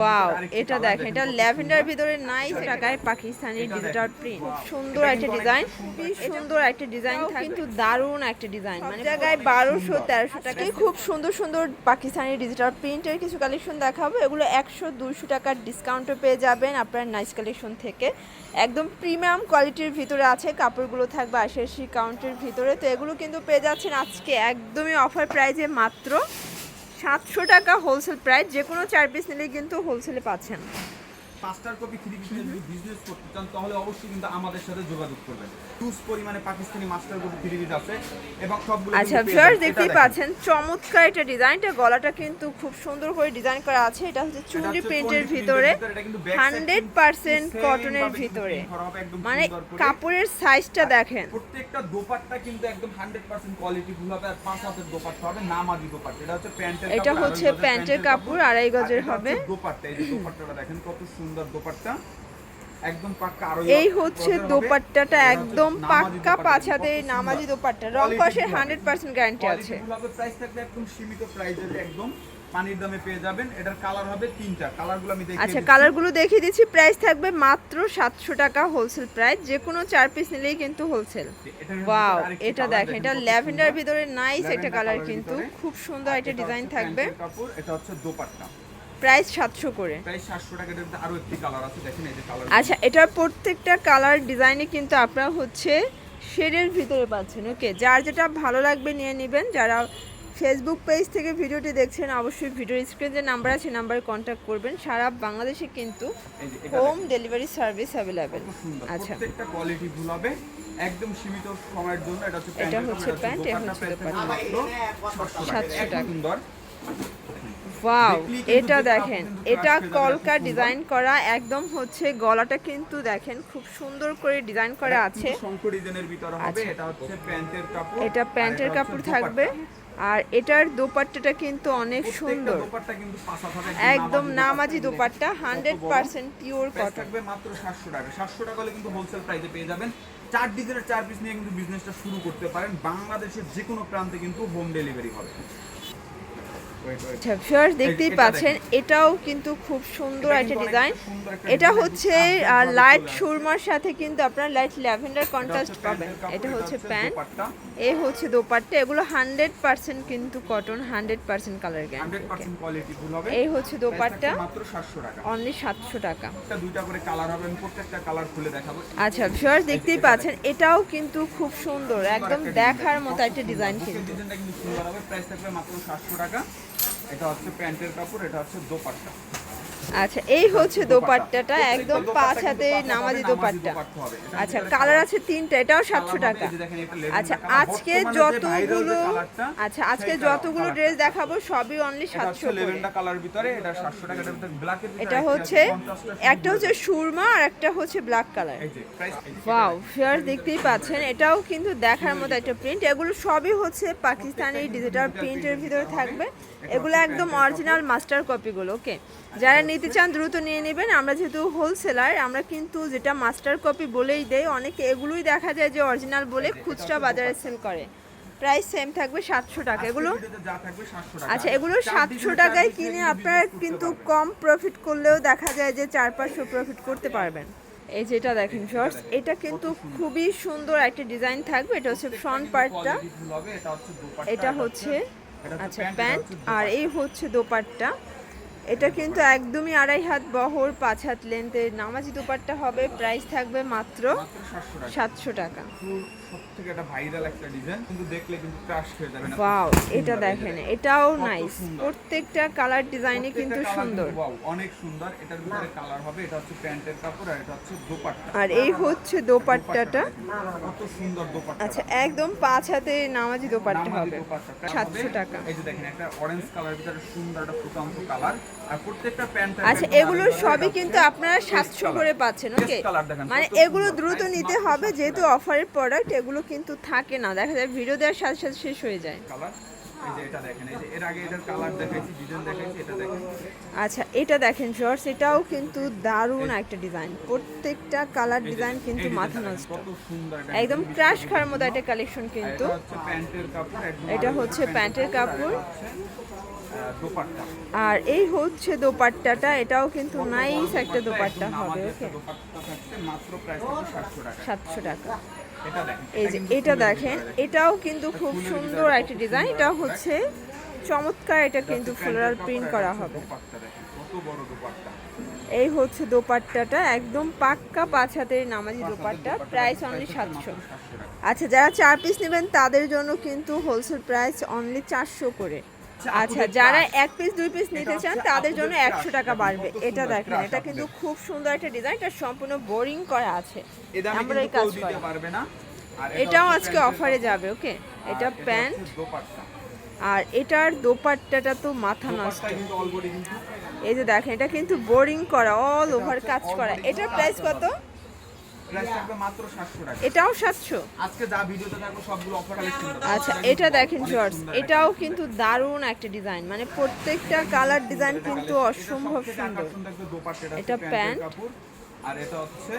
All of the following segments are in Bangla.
ওয়াও এটা দেখেন এটা ল্যাভেন্ডার ভিতরে নাইস টাকায় পাকিস্তানি ডিজিটাল প্রিন্ট সুন্দর একটা ডিজাইন সুন্দর। একটা ডিজাইন কিন্তু দারুণ একটা ডিজাইন মানে জায়গায় বারোশো তেরোশো টাকা খুব সুন্দর সুন্দর পাকিস্তানি ডিজিটাল প্রিন্টের কিছু কালেকশন দেখাবো। এগুলো একশো দুশো টাকার ডিসকাউন্টও পেয়ে যাবেন আপনার নাইস কালেকশন থেকে। একদম প্রিমিয়াম কোয়ালিটির ভিতরে আছে কাপড়গুলো থাকবে আশি আশি কাউন্টের ভিতরে। তো এগুলো কিন্তু পেয়ে যাচ্ছেন আজকে একদমই অফার প্রাইজে মাত্র সাতশো টাকা হোলসেল প্রাইস যে কোনো চার পিস নিলে কিন্তু হোলসেলে পাচ্ছেন। পাঁচটার কপি থ্রি পিস যদি বিজনেস করতে চান তাহলে অবশ্যই কিন্তু আমাদের সাথে যোগাযোগ করবেন। হিউজ পরিমাণে Pakistani master copy three piece আছে এবং সবগুলো আচ্ছা ভিউয়ার্স দেখতেই পাচ্ছেন চমৎকার এটা ডিজাইনটা গলাটা কিন্তু খুব সুন্দর করে ডিজাইন করা আছে। এটা হচ্ছে চুন্ডি প্রিন্টের ভিতরে প্রিন্টের এটা কিন্তু back side হান্ড্রেড পার্সেন্ট কটনের ভিতরে। মানে কাপড়ের সাইজটা দেখেন। প্রত্যেকটা দোপাট্টা কিন্তু একদম হান্ড্রেড পার্সেন্ট কোয়ালিটি ফুল হবে আর পাঁচ হাতের দোপাট্টা হবে নামাজি দোপাট্টা। এটা হচ্ছে প্যান্টের এটা হচ্ছে প্যান্টের কাপড়, আড়াই গজের হবে। দোপাট্টা এই দোপাট্টাটা দেখেন কত সুন্দর দোপাট্টা। একদম পাক্কা আরও এই হচ্ছে দোপাট্টাটা একদম পাক্কা পাছাতে নামাজি দোপাট্টা। রং কষের হান্ড্রেড পার্সেন্ট গ্যারান্টি আছে। প্রাইস থাকবে একদম সীমিত প্রাইসে একদম। পানির দামে পেয়ে যাবেন। এটার কালার হবে তিনটা। কালারগুলো আমি দেখিয়ে আচ্ছা। কালারগুলো দেখিয়ে দিচ্ছি। প্রাইস থাকবে মাত্র সাতশো টাকা হোলসেল প্রাইস যে কোনো চার পিস নিলেই কিন্তু হোলসেল ওয়াও এটা দেখেন এটা ল্যাভেন্ডার ভিতরে নাইস একটা কালার কিন্তু। খুব সুন্দর একটা এটা ডিজাইন থাকবে। কাপড় এটা হচ্ছে দোপাট্টা। প্রাইস সাতশো করে। প্রায় সাতশো টাকার মধ্যে আরও একটি কালার আছে দেখেন এই যে কালার আচ্ছা এটার প্রত্যেকটা কালার ডিজাইনে কিন্তু আপনারা হচ্ছে শেডের ভিতরে পাচ্ছেন ওকে যার যেটা ভালো লাগবে নিয়ে নেবেন। যারা ফেসবুক পেজ থেকে ভিডিওটি দেখছেন অবশ্যই ভিডিও স্ক্রিন যে নাম্বার আছে নাম্বারে কন্ট্যাক্ট করবেন। সারা বাংলাদেশে কিন্তু হোম ডেলিভারি সার্ভিস অ্যাভেলেবেল আচ্ছা। প্রত্যেকটা কোয়ালিটি হবে একদম সীমিত সময়ের জন্য। এটা হচ্ছে প্যান্ট, এটা হচ্ছে প্রাইস। মাত্র 700 টাকা। 700 এত টাকা। সুন্দর ওয়াও এটা দেখেন এটা কলকা ডিজাইন করা একদম হচ্ছে গলাটা কিন্তু দেখেন খুব সুন্দর করে ডিজাইন করা আছে। ডিজাইনের ভিতরে হবে আচ্ছা। এটা হচ্ছে প্যান্টের কাপড় এটা প্যান্টের কাপড় থাকবে আর এটার দোপাট্টাটা কিন্তু অনেক সুন্দর। একদম নামাজি dupatta. Hundred percent pure cotton থাকবে মাত্র সাতশো টাকা। সাতশো টাকা হলে কিন্তু হোলসেল প্রাইসে পেয়ে যাবেন। চার ডিজাইনের চার পিস নিয়ে কিন্তু বিজনেসটা শুরু করতে পারেন। বাংলাদেশের যে কোনো প্রান্তে কিন্তু হোম ডেলিভারি হবে। ভিউয়ার্স দেখতেই এটা পাচ্ছেন এটাও কিন্তু খুব সুন্দর একটা ডিজাইন এটা হচ্ছে লাইট সুরমার সাথে কিন্তু আপনার লাইট ল্যাভেন্ডার কন্ট্রাস্ট পাবেন। এটা হচ্ছে প্যান্ট। এ হচ্ছে দোপাট্টা। এগুলো হান্ড্রেড পার্সেন্ট কিন্তু cotton hundred percent colour guarantee 100% quality full হবে। এই হচ্ছে দোপাট্টা থাকছে মাত্র 700 টাকা। অনলি সাতশো টাকা। আচ্ছা ভিউয়ার্স দেখতেই পাচ্ছেন এটাও কিন্তু খুব সুন্দর একদম দেখার মতো একটা ডিজাইন কিন্তু। ডিজাইনটা কিন্তু সুন্দর হবে। প্রাইস থাকবে মাত্র 700 টাকা। এটা হচ্ছে প্যান্টের কাপড় এটা হচ্ছে দোপাট্টা। আচ্ছা এই হচ্ছে দোপাট্টাটা একদম পাঁচ হাতে নামাজি দোপাট্টা। আচ্ছা কালার আছে তিনটা এটাও সাতশো টাকা। আচ্ছা আজকে যতগুলো আচ্ছা আজকে যতগুলো ড্রেস দেখাবো সবই অনলি সাতশো এটা 700 টাকা এটার ভিতরে ব্ল্যাকের ভিতরে এটা হচ্ছে একটা হচ্ছে সুরমা আর একটা হচ্ছে ব্ল্যাক কালার ওয়াও ফেয়ার দেখতেই পাচ্ছেন এটাও কিন্তু দেখার মতো একটা প্রিন্ট এগুলো সবই হচ্ছে পাকিস্তানি ডিজিটাল প্রিন্টের ভিতরে থাকবে। এগুলো একদম অরিজিনাল মাস্টার কপিগুলো ওকে যারা নিতে চান দ্রুত নিয়ে নেবেন। আমরা যেহেতু হোলসেলার আমরা কিন্তু যেটা মাস্টার কপি বলেই দেয় অনেকে এগুলোই দেখা যায় যে অরিজিনাল বলে খুচরা বাজারে সেল করে। প্রাইস সেম থাকবে সাতশো টাকা। এগুলো যা থাকবে 700 টাকা। আচ্ছা এগুলো সাতশো টাকায় কিনে আপনারা কিন্তু কম প্রফিট করলেও দেখা যায় যে চার পাঁচশো প্রফিট করতে পারবেন। এই যেটা দেখেন শর্টস এটা কিন্তু খুবই সুন্দর একটা ডিজাইন থাকবে। এটা হচ্ছে ফ্রন্ট পার্টটা এটা হচ্ছে আচ্ছা প্যান্ট, আর এই হচ্ছে দোপাট্টা। এটা কিন্তু একদমই আড়াই হাত বহর পাঁচ হাত লেন্থের নামাজি দোপাট্টা হবে প্রাইস থাকবে মাত্র 700 সাতশো টাকা। এটা দেখেন এটাও নাইস প্রত্যেকটা কালার ডিজাইনে কিন্তু সুন্দর। অনেক সুন্দর। এটার ভিতরে কালার হবে এটা হচ্ছে প্যান্টের কাপড় আর এটা হচ্ছে দোপাট্টা। আর এই হচ্ছে দোপাট্টাটা। কত সুন্দর দোপাট্টা আচ্ছা একদম পাঁচ হাতে নামাজি দোপাট্টা হবে। দোপাট্টা। প্যান্ট সাতশো হবে, টাকা। এই যে দেখেন একটা অরেঞ্জ কালার ভিতরে সুন্দর একটা ফুটান্ত কালার আচ্ছা এগুলো সবই কিন্তু আপনারা সাতশো করে পাচ্ছেন ওকে মানে এগুলো দ্রুত নিতে হবে যেহেতু অফারের প্রোডাক্ট এগুলো কিন্তু থাকে না। দেখা যায় ভিডিও দেওয়ার সাথে সাথে শেষ হয়ে যায়। আচ্ছা এটা দেখেন শর্টস এটাও কিন্তু দারুণ একটা ডিজাইন প্রত্যেকটা কালার ডিজাইন কিন্তু মাথা নষ্ট। একদম ক্রাশ খাওয়ার মতো একটা কালেকশন কিন্তু। এটা হচ্ছে প্যান্টের কাপড় আর এই হচ্ছে দোপাট্টাটা এটাও কিন্তু নাইস একটা দোপাট্টা হবে ওকে সাতশো টাকা। এই যে এটা দেখেন এটাও কিন্তু খুব সুন্দর একটা ডিজাইন। এটা হচ্ছে চমৎকার এটা কিন্তু ফ্লোরাল প্রিন্ট করা হবে। এই হচ্ছে দোপাট্টাটা একদম পাক্কা পাঁচ হাতের নামাজি দোপাট্টা প্রাইস অনলি সাতশো। মাত্র 700 টাকা। আচ্ছা যারা চার পিস নেবেন তাদের জন্য কিন্তু হোলসেল প্রাইস অনলি চারশো করে। আচ্ছা যারা এক পিস দুই পিস নিতে চান তাদের জন্য একশো টাকা বাড়বে। এটা দেখেন এটা কিন্তু খুব সুন্দর একটা ডিজাইন এটা সম্পূর্ণ বোরিং করা আছে। আমরা এই কাজ পারবে না। এটাও আজকে অফারে যাবে ওকে এটা প্যান্ট। আর এটার দোপাট্টাটা তো মাথা নষ্ট। এই যে দেখেন এটা কিন্তু বোরিং করা অল ওভার কাজ করা। এটার প্রাইস কত প্রাইস থাকবে মাত্র 700 টাকা এটাও সাতশো। আচ্ছা এটা দেখেন জর্জ এটাও কিন্তু দারুণ একটা ডিজাইন মানে প্রত্যেকটা কালার ডিজাইন কিন্তু অসম্ভব সুন্দর। এটা। প্যান্ট। আর এটা হচ্ছে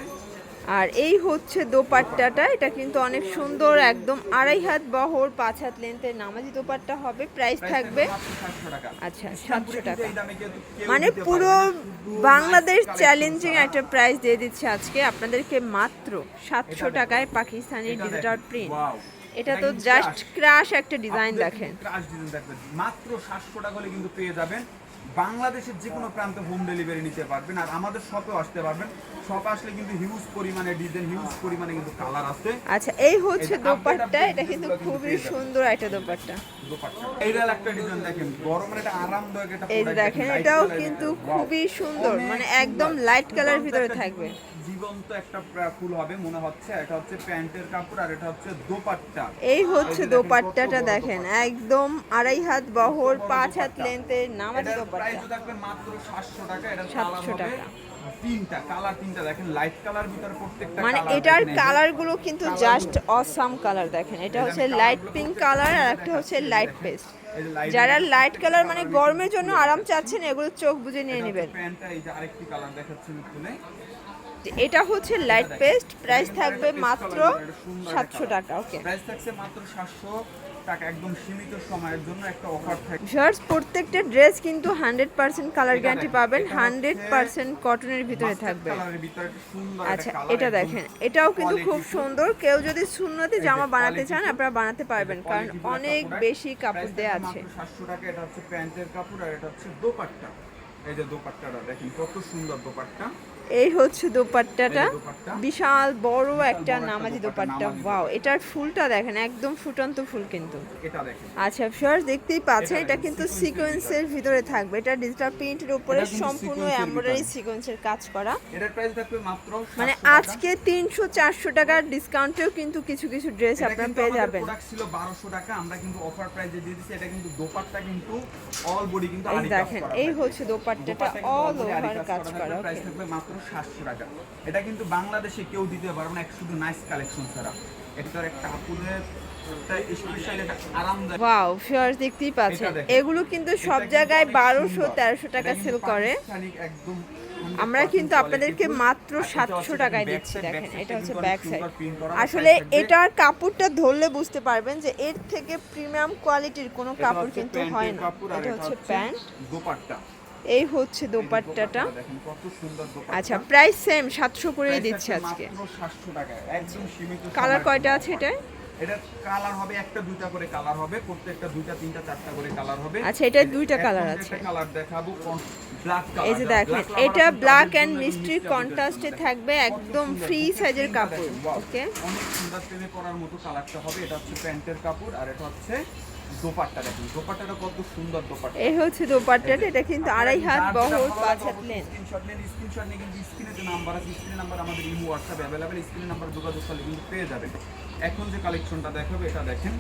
আর এই হচ্ছে দোপাট্টাটা। এটা কিন্তু অনেক সুন্দর একদম আড়াই হাত বহর পাঁচ হাত লেন্থের নামাজি দোপাট্টা হবে। প্রাইস থাকবে মাত্র 700 টাকা। আচ্ছা, সাতশো 700 টাকা। কেউ মানে পুরো বাংলাদেশ চ্যালেঞ্জিং একটা প্রাইস দিয়ে দিচ্ছে আজকে। আপনাদেরকে মাত্র সাতশো টাকায় পাকিস্তানি ডিজিটাল প্রিন্ট! এটা তো জাস্ট ক্রাশ একটা ডিজাইন দেখেন। crush design দেখবেন। মাত্র 700 টাকা হলে কিন্তু পেয়ে যাবেন। বাংলাদেশের যে কোনো প্রান্তে হোম ডেলিভারি নিতে পারবেন আর আমাদের শপেও আসতে পারবেন। শপে আসলে কিন্তু হিউজ পরিমাণে ডিজাইন হিউজ পরিমাণে কিন্তু কালার আছে। আচ্ছা এই হচ্ছে দোপাট্টা। এটা কিন্তু খুবই সুন্দর একটা দোপাট্টা। দোপাট্টা। এইটার একটা ডিজাইন দেখেন। গরমের একটা আরামদায়ক একটা এই দেখেন। এটাও কিন্তু খুবই সুন্দর। মানে একদম লাইট কালার ভিতরে থাকবে। জীবন্ত একটা ফুল হবে মনে হচ্ছে। এটা হচ্ছে প্যান্টের কাপড় আর এটা হচ্ছে দোপাট্টা। এই হচ্ছে দোপাট্টাটা দেখেন একদম আড়াই হাত বহর পাঁচ হাত। লেন্থের নামাজি দোপাট্টা 700 টাকা এটা 700 কালার হবে টাকা। তিনটা কালার তিনটা দেখেন লাইট কালার ভিতরে প্রত্যেকটা মানে এটার। কালারগুলো কিন্তু জাস্ট অসাম কালার দেখেন এটা হচ্ছে লাইট পিঙ্ক কালার আর একটা হচ্ছে লাইট পেস্ট যারা লাইট কালার মানে গরমের জন্য। আরাম চাচ্ছেন এগুলো চোখ বুঝে নিয়ে নেবেন প্যান্টটা এই যে আরেকটি কালার দেখাচ্ছি খুলে এটা হচ্ছে লাইট পেস্ট প্রাইস থাকবে মাত্র সাতশো টাকা ওকে প্রাইস থাকছে মাত্র 700 টাকা একদম সীমিত সময়ের জন্য একটা অফার থাকে শার্টস প্রত্যেকটা ড্রেস কিন্তু হান্ড্রেড পার্সেন্ট কালার এটা গ্যারান্টি পাবেন এটা হান্ড্রেড হচ্ছে পার্সেন্ট কটনের ভিতরে থাকবে। আচ্ছা এটা দেখেন এটাও কিন্তু খুব সুন্দর। কেউ যদি সুন্নতি জামা বানাতে চান আপনারা বানাতে পারবেন কারণ অনেক বেশি কাপড় আছে মাত্র 700 টাকা এটা হচ্ছে প্যান্টের কাপড় আর এটা হচ্ছে দোপাট্টা। এই যে দোপাট্টাটা দেখেন কত সুন্দর দোপাট্টা। এই হচ্ছে দোপাট্টাটা। বিশাল বড় একটা নামাজি দোপাট্টা, ওয়াও এটার ফুলটা দেখেন একদম ফুটন্ত ফুল কিন্তু। আচ্ছা ফিয়ার্স দেখতেই পাচ্ছেন এটা কিন্তু সিকোয়েন্সের ভিতরে। থাকবে। এটা ডিজিটাল প্রিন্টের উপরে সম্পূর্ণ এমব্রয়ডারি সিকোয়েন্সের কাজ করা। এটার প্রাইস থাকবে মাত্র মানে আজকে তিনশো চারশো টাকার ডিসকাউন্টেও কিন্তু কিছু কিছু ড্রেস আপনারা পেয়ে যাবেন। ছিল 1200 টাকা আমরা কিন্তু অফার প্রাইসে দিয়ে দিচ্ছি এটা কিন্তু দোপাট্টা কিন্তু অল বডি কিন্তু দেখেন এই হচ্ছে দোপাট্টাটা দোপাট্টা অল ওভার কাজ করা প্রাইস থাকবে মাত্র 700 টাকা। এটা কিন্তু বাংলাদেশে কেউ দিতে পারবে না এক শুধু নাইস কালেকশন ছাড়া। এটার একটা আপুরের ওয়াও দেখতেই পাচ্ছেন। এগুলো কিন্তু সব জায়গায় বারোশো তেরোশো টাকা সেল করে। আমরা কিন্তু আপনাদেরকে মাত্র সাতশো টাকায় দিচ্ছি দেখেন এটা হচ্ছে ব্যাক সাইড আসলে এটার কাপড়টা ধরলে বুঝতে পারবেন যে এর থেকে প্রিমিয়াম কোয়ালিটির কোনো কাপড় কিন্তু হয় না। এটা হচ্ছে প্যান্ট। এই হচ্ছে দোপাট্টাটা। আচ্ছা প্রাইস সেম সাতশো করেই দিচ্ছে আজকে। মাত্র 700 টাকায় একদম সীমিত কালার কয়টা আছে offer। এটা? এটা কালার হবে একটা দুইটা করে কালার হবে প্রত্যেকটা দুইটা তিনটা চারটা করে কালার হবে। আচ্ছা, এটার দুইটা colour আছে। কালার দেখাবো ব্ল্যাক কালার এই যে দেখেন এটা ব্ল্যাক অ্যান্ড মিষ্টি কন্ট্রাস্টে থাকবে একদম ফ্রি সাইজের কাপড় ওকে অনেক সুন্দর প্রেমে মতো কালারটা হবে এটা হচ্ছে প্যান্টের কাপড় আর এটা হচ্ছে দোপাট্টা কিন্তু দোপাট্টাটা কত সুন্দর দোপাট্টা। এই হচ্ছে দোপাট্টাটা এটা কিন্তু আড়াই হাত বহর পাঁচ হাত লেন স্ক্রিনশট নেন স্ক্রিনশট নিয়ে কিন্তু স্ক্রিনে যে নাম্বার আছে স্ক্রিনে নাম্বার আমাদের ইমো হোয়াটসঅ্যাপ অ্যাভেলেবেল স্ক্রিনে নাম্বার যোগাযোগ করলে কিন্তু পেয়ে যাবেন। এখন যে কালেকশনটা দেখাবো এটা দেখেন।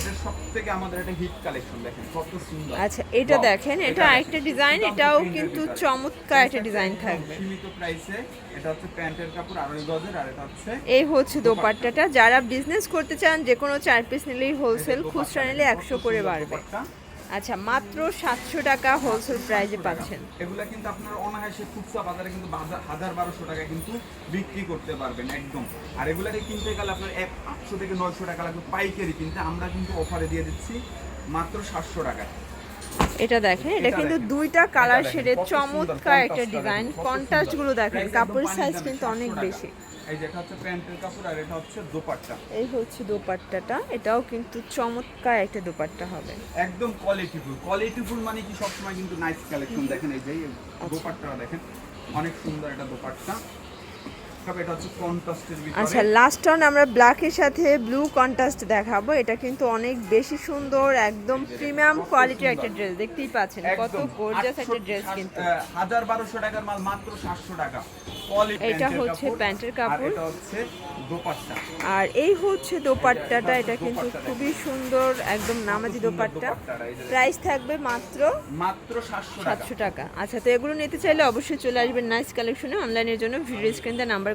এটা সব থেকে আমাদের একটা হিট কালেকশন দেখেন কত সুন্দর। আচ্ছা এটা দেখেন এটা আরেকটা ডিজাইন এটাও কিন্তু চমৎকার একটা ডিজাইন থাকবে। সীমিত প্রাইসে এটা হচ্ছে প্যান্টের কাপড় আড়াই গজের আর এটা হচ্ছে এই হচ্ছে দোপাট্টাটা। যারা বিজনেস করতে চান যে কোনো চার পিস নিলেই হোলসেল খুচরা নিলে একশো করে বাড়বে। আচ্ছা মাত্র সাতশো টাকা হোলসেল প্রাইজে 700 টাকা। পাচ্ছেন। এগুলা কিন্তু আপনারা অনায়াসে খুচরা বাজারে কিন্তু হাজার বারোশো টাকা কিন্তু বিক্রি করতে পারবেন একদম। আর এগুলাকে কিনতে গেলে আপনার এক আটশো থেকে নয়শো টাকা লাগবে পাইকারি কিনতে। আমরা কিন্তু অফারে দিয়ে দিচ্ছি মাত্র সাতশো টাকা। এটা দেখেন এটা কিন্তু দুইটা কালার শেডের চমৎকার একটা ডিজাইন কন্ট্রাস্টগুলো দেখেন কাপড়ের সাইজ কিন্তু অনেক বেশি। এই যেটা হচ্ছে প্যান্টের কাপড় আর এটা হচ্ছে দোপাট্টা। এই হচ্ছে দোপাট্টাটা। এটাও কিন্তু চমৎকার একটা দোপাট্টা হবে। একদম কোয়ালিটিফুল কোয়ালিটিফুল মানে কি? সবসময় কিন্তু নাইস কালেকশন দেখেন এই যে আচ্ছা। দেখেন। অনেক সুন্দর একটা দোপাট্টা। তবে এটা হচ্ছে কন্ট্রাস্টের আচ্ছা ভিতরে লাস্ট টাউন আমরা ব্ল্যাকের সাথে ব্লু কন্ট্রাস্ট দেখাবো। এটা কিন্তু অনেক বেশি সুন্দর একদম প্রিমিয়াম কোয়ালিটির একটা ড্রেস দেখতেই পাচ্ছেন কত গর্জিয়াস একটা ড্রেস কিন্তু। আহ, হাজার বারোশো টাকার মাল মাত্র সাতশো টাকা। এটা হচ্ছে প্যান্টের কাপড়। এটা হচ্ছে দোপাট্টা। আর এই হচ্ছে দোপাট্টাটা এটা কিন্তু খুবই সুন্দর একদম নামাজি দোপাট্টা। প্রাইস থাকবে মাত্র মাত্র সাতশো টাকা। আচ্ছা তো এগুলো নিতে চাইলে অবশ্যই চলে আসবেন নাইস কালেকশনে। অনলাইনের জন্য ভিডিও স্ক্রিন নাম্বার